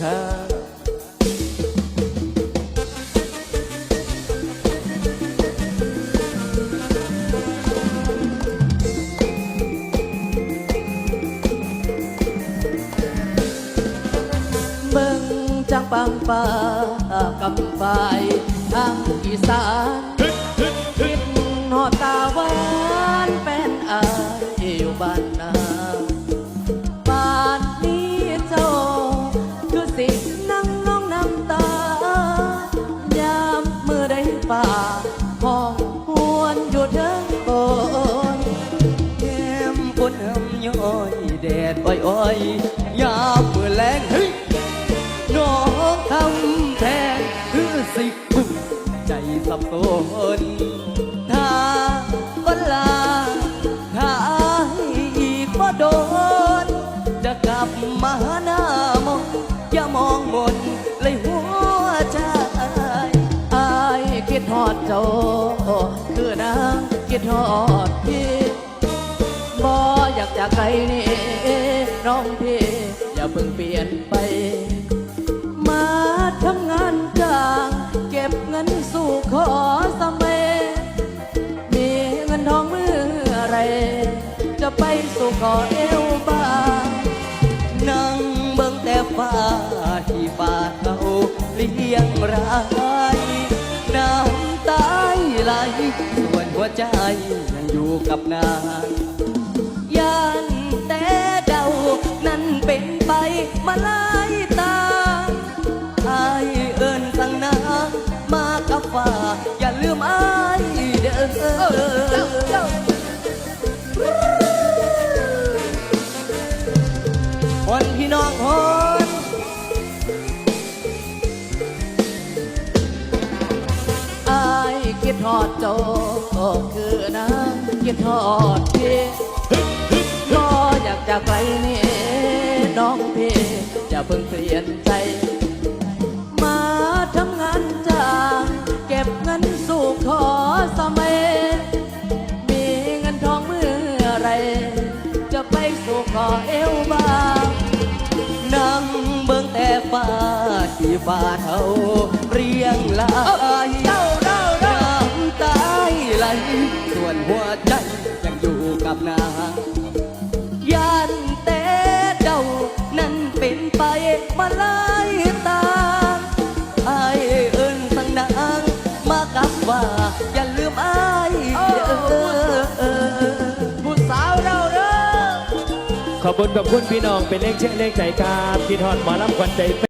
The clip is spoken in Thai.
ครับเบิ่งจังปังป่ากำไฟทางอีสานคิดหอดตา นหำย้อยแดดอ้อยๆยามมือแรงเฮ้ยน้องทำแทนคือสิบึ้งใจสับสนถ้าเวลาถ้าอีกบ่โดน จะกลับมาหน้ามองอย่ามองมนเลยหัวใจอายคิดฮอดเจ้าคือนางคิดฮอดพี่ อยากจากใครนี่น้องพี่อย่าเพิ่งเปลี่ยนไป มาทำงานจ้างเก็บเงินสู่ขอสมัยมีเงินทองเมื่อไร จะไปสู่ขอเอวบางนั่งเบิ่งแต่ฟ้าที่ฟ้าเขาเลี้ยงรายน้ำตายไหลส่วนหัวใจยังอยู่กับนาง หลายตาอายเอิญสั่งนางมากับฟ้าอย่าลืมอายเด้อคนพี่น้องคนอายคิดฮอดเจ้าคือนางคิดฮอดพี่ก็อยากจากไกลนี่น้องพี่ อย่าเพิ่งเปลี่ยนใจ มาทำงานจ้างเก็บเงินสู่ขอสมัย มีเงินทองเมื่อไร จะไปสู่ขอเอวบางนั่งเบิ่งแต่ฟ้าที่ฟ้าเท่าเรียงลายเด้าเดาน้ำตาไหลส่วนหัวใจยังอยู่กับนาง คุณขอบคุณพี่น้องเป็นเลขเชื่อเลขใจครับกินหอดหมอลำควันใจแฟ